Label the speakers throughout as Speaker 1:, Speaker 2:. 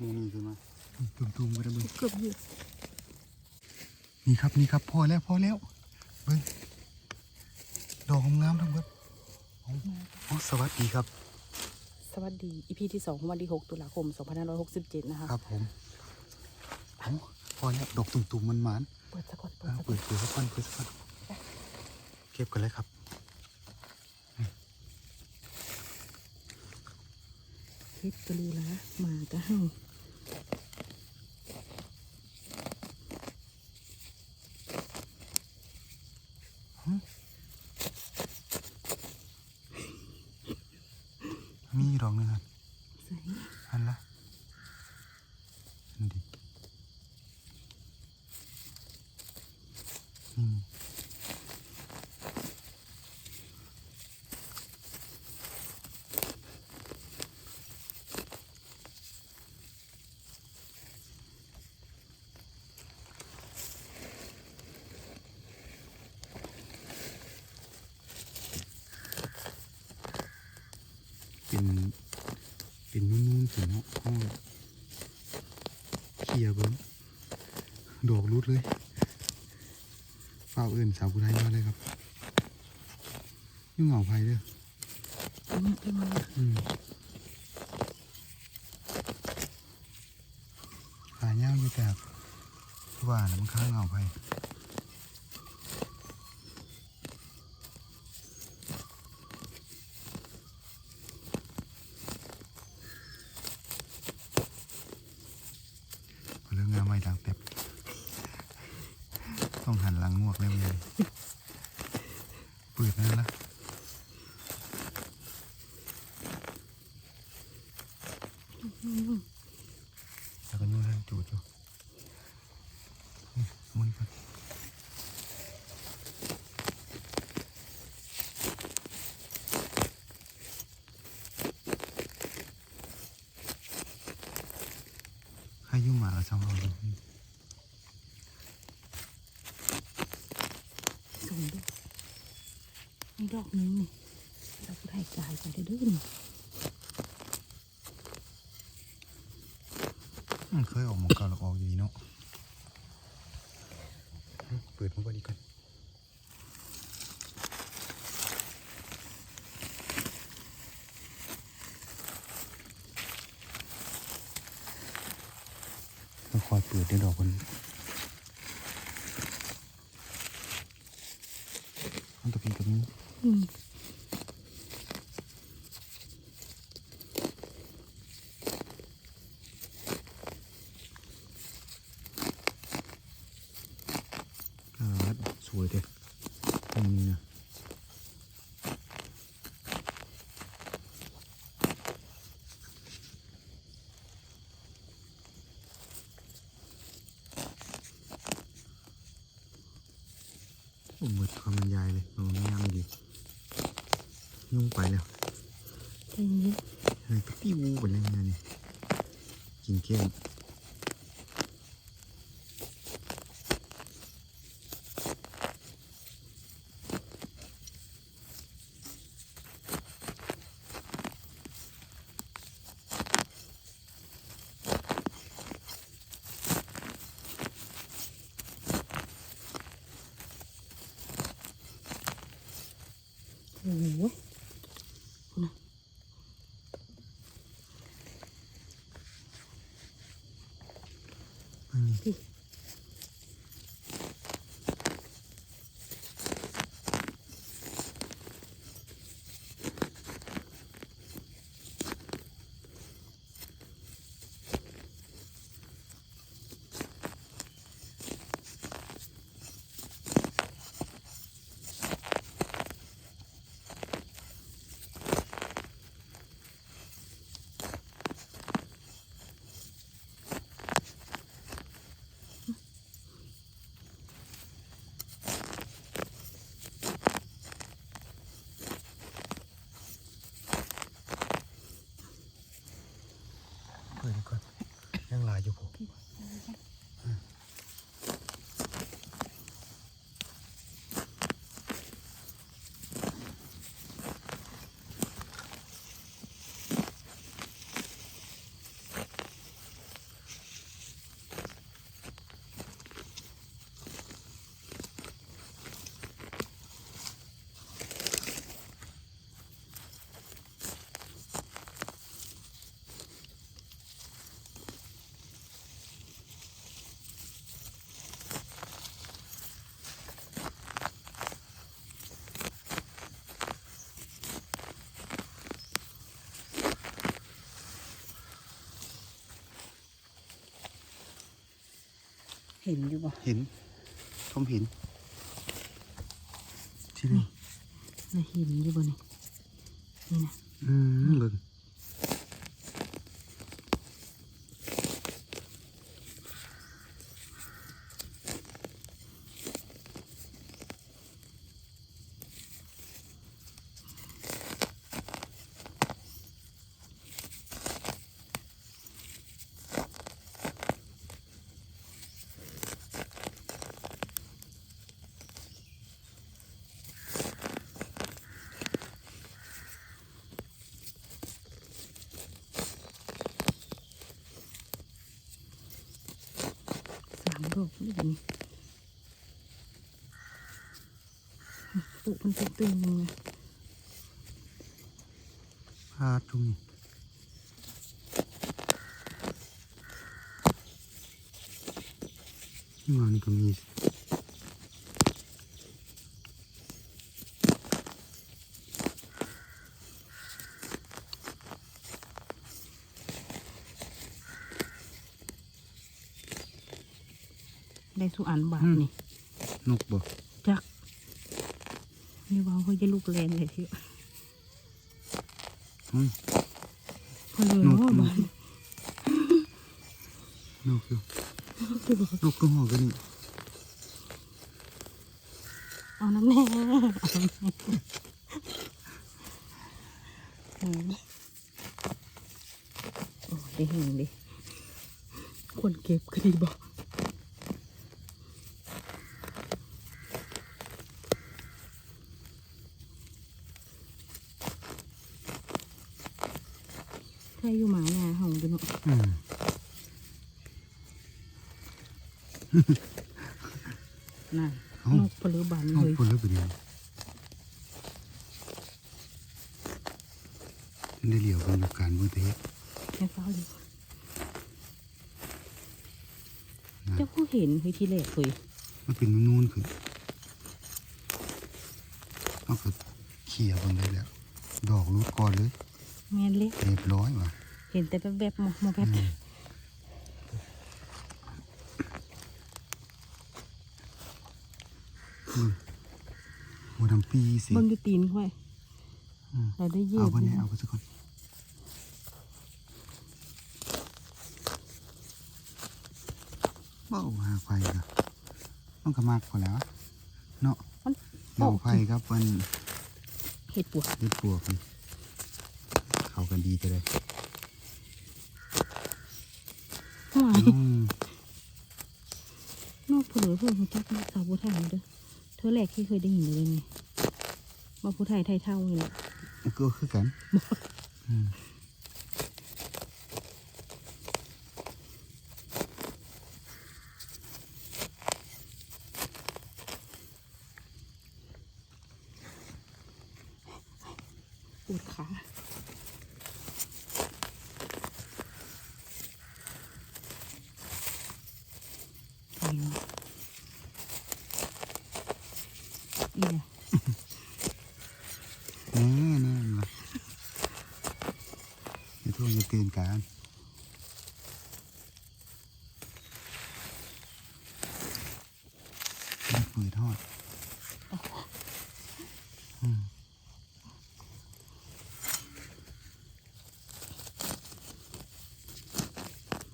Speaker 1: มูนี่ขึ้นมาตุ่มๆกันนะเบิ้ง
Speaker 2: เกือบอยู่
Speaker 1: นี่ครับนี่ครับพอแล้วพอแล้วเบิ้งดอกงามๆทั้งหมดเอาเอาสวัสดีครับ
Speaker 2: สวัสดีอีพีที่2ของวันที่6ตุลาคม2567นะคะ
Speaker 1: ครับผมเอาพอแล้วดอกตุ่มๆมันหมาน
Speaker 2: เปิดสะกดเปิด
Speaker 1: อ่า
Speaker 2: สะก
Speaker 1: เปิ
Speaker 2: ด
Speaker 1: ดเปิดสักคนเปิดสักคนเก็บกันเลยครับ
Speaker 2: เฮ็ดกะลีละหมากะเฮา
Speaker 1: มีดอกหนึงครับ
Speaker 2: ใส่
Speaker 1: อันละอันดีอืม เป็น เป็นนุ่นๆสีเนาะห้องเขี่ยเบิ้งดอกรุดเลยฝ้าวเอื่นสาวผู้ไทยมาเลยครับยุ่งเหงาภัยเด้อ
Speaker 2: อันนี้เป็นไง
Speaker 1: อืมหาเง่าอยู่แต่ว่านะมันข้างเหงาภัยเรื่ อยดังเต็บต้องหันหลังงวกเลยมันเปิดนั่นละ แล้วก็นู่นนั่นจูดอยู่นี่หมุนกันให้ยุ่งหมากับชาวเราดู
Speaker 2: ส่งด้วย นี่ดอกนึงเราผู้ไทยจ่ายไปได้ด้วย
Speaker 1: มันเคยออกมาก่าแล้วออกดีเนาะเปิดมันก็ดีกันต้องคอยเปิดได้ดอกมันมันตะพีกับนี้
Speaker 2: อืม
Speaker 1: เออสวยเด็ดอันนี้นะโอ้หมด ความบรรยายเลยมันงามดียุ่งไปแล้ว
Speaker 2: แค่นี้
Speaker 1: เฮ้ยก็ติ้วไปเลยนะนี่กินเกลี้ยง
Speaker 2: ห็น
Speaker 1: อ
Speaker 2: ยู่บ่
Speaker 1: เห็นทอมเห็นที่นี่
Speaker 2: น่าเห็นอยู่บ่นี่นี่นะ
Speaker 1: อืมเบิ่ง
Speaker 2: สามดอกนี่บ่นี่ปุ มันตุกตื่นนึงนะ
Speaker 1: พาดตรงนี้นี่มานี่ก็มี
Speaker 2: ได้สุอันบาทนี่
Speaker 1: นกบ่
Speaker 2: จัก นี่ว่าเขาจะลูกแรงเลยที
Speaker 1: อืม
Speaker 2: เพอเลย
Speaker 1: นก
Speaker 2: เนาะ
Speaker 1: นก
Speaker 2: บ้าน
Speaker 1: นกอยู่นกก็หอกันนี่
Speaker 2: เอาน้ำแน่เอาน้ำแน่อืมโอ้ได้เห็นดิคนเก็บก็ดีบอก ถ้าอยู่หมางาห้องดูเนาะ
Speaker 1: อืม
Speaker 2: น่ะ
Speaker 1: เอ้าน
Speaker 2: กปลือบัน
Speaker 1: น
Speaker 2: เล
Speaker 1: ก
Speaker 2: ย
Speaker 1: คนละเป็นยังได้เหลียวกันอยู่การเมืองเทศ
Speaker 2: แค่เฝ้าอยู่เจ้าผู้เห็นเฮ้ยที่แรกเลย
Speaker 1: มันเป็นนูนๆคือเอาก็เขี่ยบนได้แล้ว ดอกรูดก่อนเลย
Speaker 2: แม่นเล็ก
Speaker 1: เรียบร้อยว่ะ
Speaker 2: เห็นแต่แบบแบบๆมองมองแบบ
Speaker 1: อืมอืมหัวดำปีสิ
Speaker 2: เบิ่งอยู่ตีนค่อย
Speaker 1: อืม
Speaker 2: เราได้เหยีย
Speaker 1: เอา
Speaker 2: บ
Speaker 1: ไปเนี่ยเอาไปสักคนเบ้าหาไฟก็มันก็มากพอแล้ว เนาะ
Speaker 2: มัน
Speaker 1: เบ้าไฟครับมัน
Speaker 2: เห็ดปวก
Speaker 1: เล็ดปวกนี่เข้ากันดีไปเลย
Speaker 2: ห่วย
Speaker 1: อืม
Speaker 2: นอกเผลอเพิ่งรู้จักนอกสาวผู้ไทยเด้อเธอแรกที่เคยได้ยินเลยไงว่าผู้ไทยไทยเท่านี่แหละ
Speaker 1: มันก็คือกันอืม
Speaker 2: ปวดขานี่เนาะอีเนี่ย
Speaker 1: แน่แน่ละ อย่าโทษอย่าเตือนกันไม่เปิดทอดอืม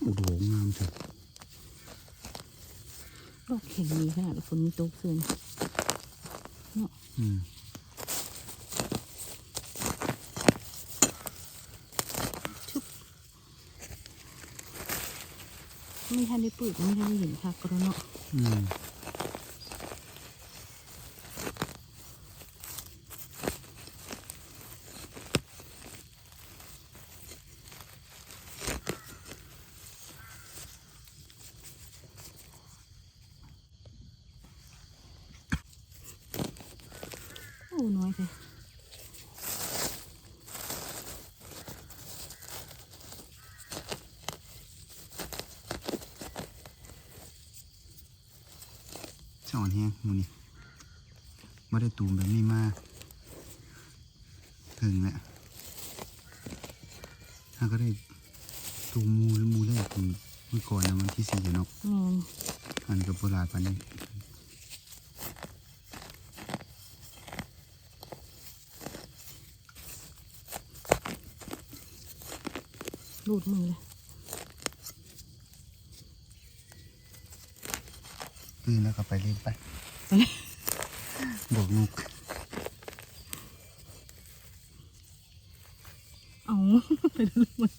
Speaker 1: โอ้โหงามจัง
Speaker 2: ดอกเข็งมีขนาดฝนมีตกเกินเนาะ
Speaker 1: อืม
Speaker 2: ไม่ทันได้เปิดไม่ทันได้เห็นค่ะก ระเนาะ
Speaker 1: อืม
Speaker 2: โอ้น้อยไป
Speaker 1: ส อนแห้งหมูนี่ไม่ได้ตูมแบบนี้มาถึงแหละถ้าก็ได้ตูมมูหรือมูแรกคือเมื่อก่อนนะมันที่สี่เนาะ
Speaker 2: แมน
Speaker 1: ถ้ามันกับโบราณปานนี้
Speaker 2: รูดมือเลย
Speaker 1: ตื่นแล้วก็ไปเล่นไป
Speaker 2: ไปเลย
Speaker 1: บอกลูก
Speaker 2: เอาไปดูมัน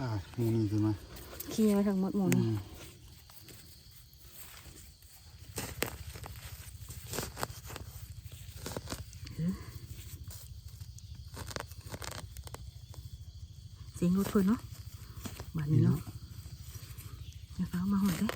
Speaker 1: อ่านี่นี่คือมา
Speaker 2: เคลียร์ไว้ทั้งหมดหมด
Speaker 1: อืม
Speaker 2: เสียงรถเพิ่นเนาะบ้านนี้เนาะอย่าฟ้ามาหอดได้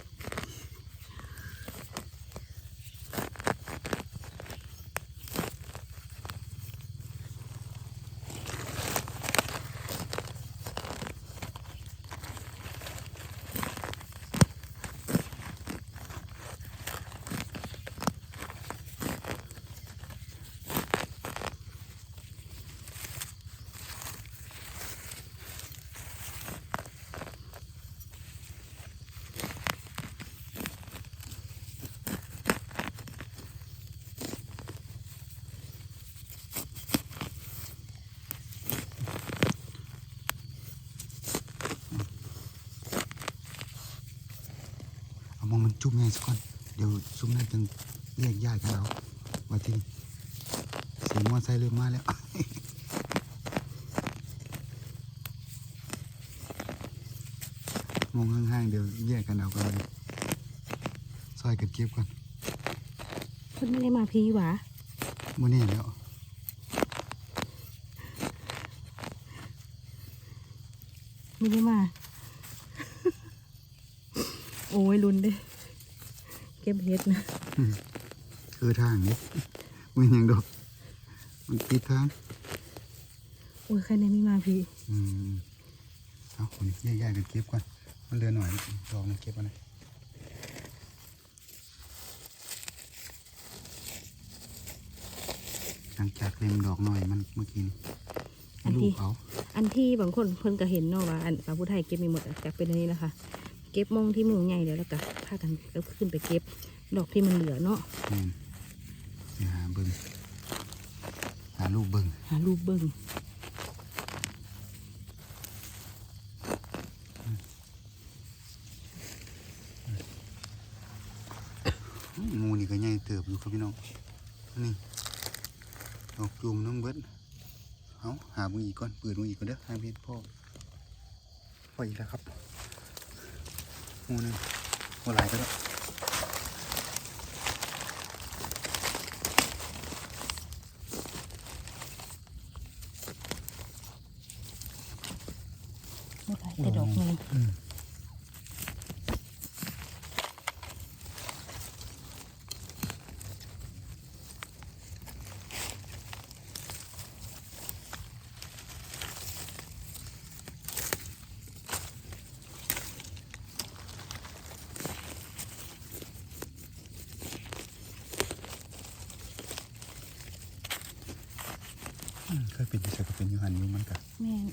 Speaker 2: อ
Speaker 1: เอามองมันจุ่มไงสักก่อน เดี๋ยวซุ่มนั่นจึงแยกย้ายกันเอาไว้ที่นี่เสียงมอไซค์เริ่มมาแล้วมองห่างๆเดี๋ยวแยกกันเอากันเลยซอยกันเก็บก่อน
Speaker 2: เพิ่นไม่ได้มาพีหวา
Speaker 1: มื่อนี้แล้ว
Speaker 2: ไม่ได้มา โอ้ยลุ้นเด้เก็บเห็ดนะ
Speaker 1: คือทางนี้มันยังดอกมันปิดทาง
Speaker 2: โอ้ยใครในไม่มาพี
Speaker 1: อืมเอาคนนี้แยกๆกันเก็บก่อนมันเหลือหน่อยดอกนึงเก็บเอันนะหลังจากเล็มดอกหน่อยมันเมื่อกี้นี่ลูกเอา
Speaker 2: อันที่บางคนเพิ่นก็เห็นเนาะว่าอันสาวผู้ไทยเก็บมีหมดอะจากเป็นอันนี้นะคะ เก็บมองที่มือใหญ่แล้วแล้วก็พากันแล้วขึ้นไปเก็บ ดอกที่มันเหลือเนาะ
Speaker 1: แม่นอย่าหาเบิ้งหาลูกเบิ้ง
Speaker 2: หารูปเบิ้ง
Speaker 1: งูนี่ก็ใหญ่เติบอยู่ครับพี่น้อง นี่ดอกจุ่มน้องเบิ้ลเอาหาเบิ้งอีกก่อนเปิดเบิ้งอีกก่อนเด้อห้ามเห็นพ่อพ่ออีกแล้วครับ งูนึงหัวไหลายไปแล้ว
Speaker 2: หมดเลยแต่ดอกไง
Speaker 1: อื เคยเป็นอยู่ใส่ก็เป็นอยู่หันอยู่มันกะ
Speaker 2: แม่ง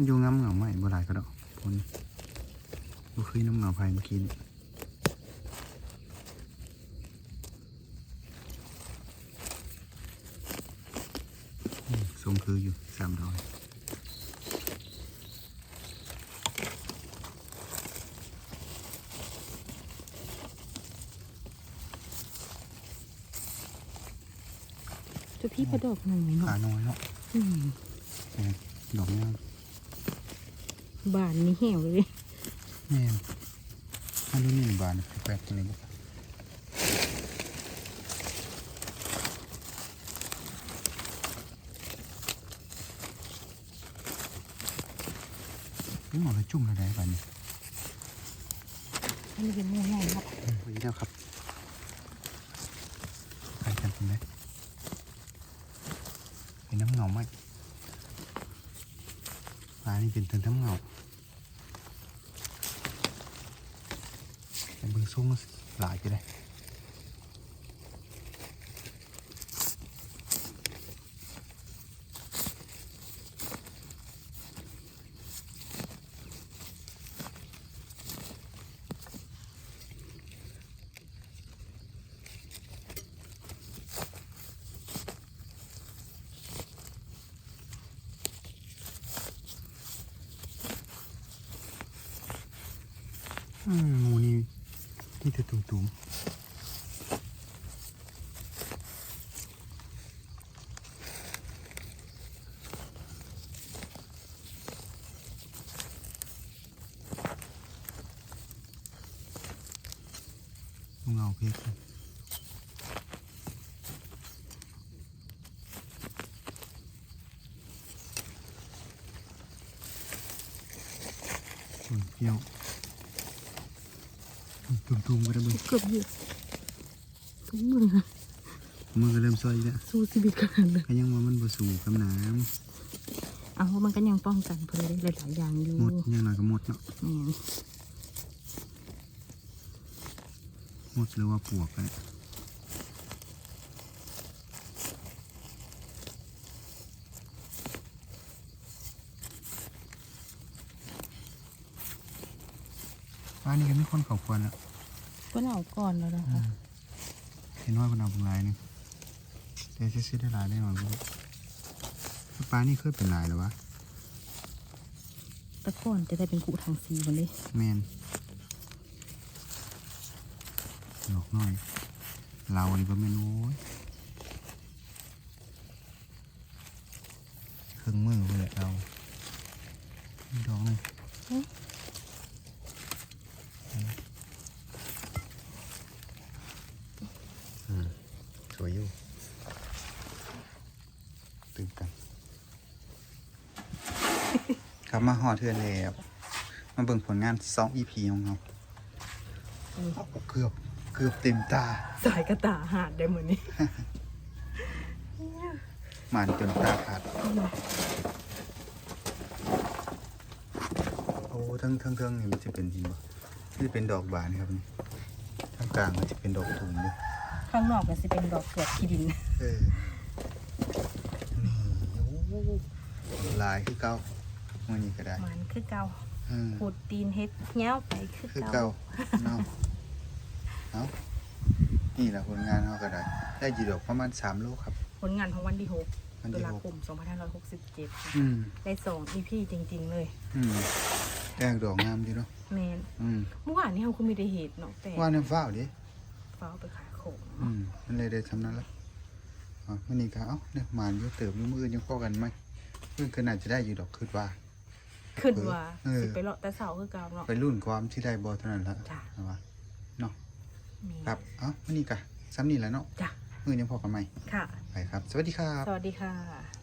Speaker 1: มันอยู่งำเหงาไหมบ่หลายก็ดอกพนบ่คือน้ำเหงาภายเมื่อกี้นี่ทรงคืออยู่สามดอย
Speaker 2: จะพี่ประดอกหนึ่งเนาะ
Speaker 1: น้อยเนาะดอกเนี้ย
Speaker 2: บานนี่เหี่ยวเลย
Speaker 1: แม่นอันนี้หนึ่งบาทแปลกๆจังเลยบ่นี่หมอเลยจุ่มเลยได้ป่ะนี่
Speaker 2: อันนี้เป็นหมูใหญ่เนาะ
Speaker 1: อืมพอดีแล้วครับใครกันเป็นไหมเป็นน้ำเงาไหมปลานี่เป็นเตินน้ำเงา แต่เบิ่ง มหมูนี่นี่จะตุ่มตุ่มเงาเพชรเปรี้ยว ตุ่มตุ่มๆก็ได้มึง
Speaker 2: เกือบอยู่ทุกมือ
Speaker 1: มือก็เริ่มซอยอีกแล้ว
Speaker 2: สู้ชีวิตขนาดเลย
Speaker 1: ก็ยังว่ามันบ่สู่กับน้
Speaker 2: เอาว่ามันก็ยังป้องกันเพื่อได้หลายๆอย่างอยู่ำ
Speaker 1: หมดยังน้อยก็หมดเนาะ
Speaker 2: แม่น
Speaker 1: หมดหรือว่าปวกก็ได้ บ้านนี้ก็มีคนเขาควรแล้ว
Speaker 2: ก็เอาก่อนแล้วนะคะ
Speaker 1: เห็นว่ามันเอาเป็นลายหนึงแต่จะซื้อได้หลายได้หน่อยบ่ปลานี่เคยเป็นลายหรือวะ
Speaker 2: แตะก่อนจะได้เป็นกุทางสีหมดเลย
Speaker 1: แมนดอกน้อยเรานี่ก็แม่นโอ้ยเครื่องมือเลยเรานี่ดอกหนึงอืมสวยอยู่ตื่นกัน ครับมาหอเทือนแล้วมาเบิ่งผลงานสอง EP ของเราเกือบเกือบเต็มตา
Speaker 2: สายกระตาหาดได้เหมือนนี้
Speaker 1: หมานจนตาขาด โอ้ทั้งทั้งทั้งนี่มันจะเป็นหินบ่นี่จะเป็นดอกบานครับนี่ทั้งกลางมันจะเป็นดอกถุงด้วย
Speaker 2: ข้างนอกก็จะเป็นดอกเกือกขี้ดิน
Speaker 1: เออนี่โอ้ลายคือเก่า มื่อนี้ก็ได้
Speaker 2: มันคือเก่า
Speaker 1: เออ
Speaker 2: ขูดตีนเฮ็ดเงี้ยวไปคือ
Speaker 1: คือ
Speaker 2: เก่า
Speaker 1: เก่าเนาะเอานี่แหละผลงานเราก็ได้ ได้ยีดอกประมาณสามโลครับ
Speaker 2: ผลงานของวันที่หก
Speaker 1: วัน
Speaker 2: ตุ
Speaker 1: ที่
Speaker 2: ลา
Speaker 1: หก
Speaker 2: คม2567ค่ะ
Speaker 1: อืม
Speaker 2: ได้สอง EP จริง ๆ เลย
Speaker 1: อืมแดงดอกงามดีเนาะ
Speaker 2: แมน
Speaker 1: อืม
Speaker 2: เมื่อวานนี้เราคุณไม่ได้เหตุเนาะแต่
Speaker 1: ว่าน้ำฟ้าวดิ
Speaker 2: ฟ้าเอาไปขายของ
Speaker 1: อืมมันเลยได้ทำนั้นละอ๋อมันนี่ก็เอ้าเนี่ยมานอยู่เติบมือมือยังพอกันไหมเพื่อนก็น่าจะได้อยู่ดอกคืดว่า
Speaker 2: ขึ้นว่า
Speaker 1: เออ
Speaker 2: สิไปเลาะแต่เสาคือเก่าเนาะ
Speaker 1: ไปรุ่นความที่ได้บอเท่านั้นละ
Speaker 2: จ้ะ
Speaker 1: เอาว่าเนาะ
Speaker 2: แม่น
Speaker 1: ครับเอ้ามันนี่กะซ้ำนี่แหล้วเนาะ
Speaker 2: จ้ะ
Speaker 1: มือยังพอกันไหม
Speaker 2: ค่ะ
Speaker 1: ไปครับ สวัสดีครับ
Speaker 2: สวัสดีค่ะ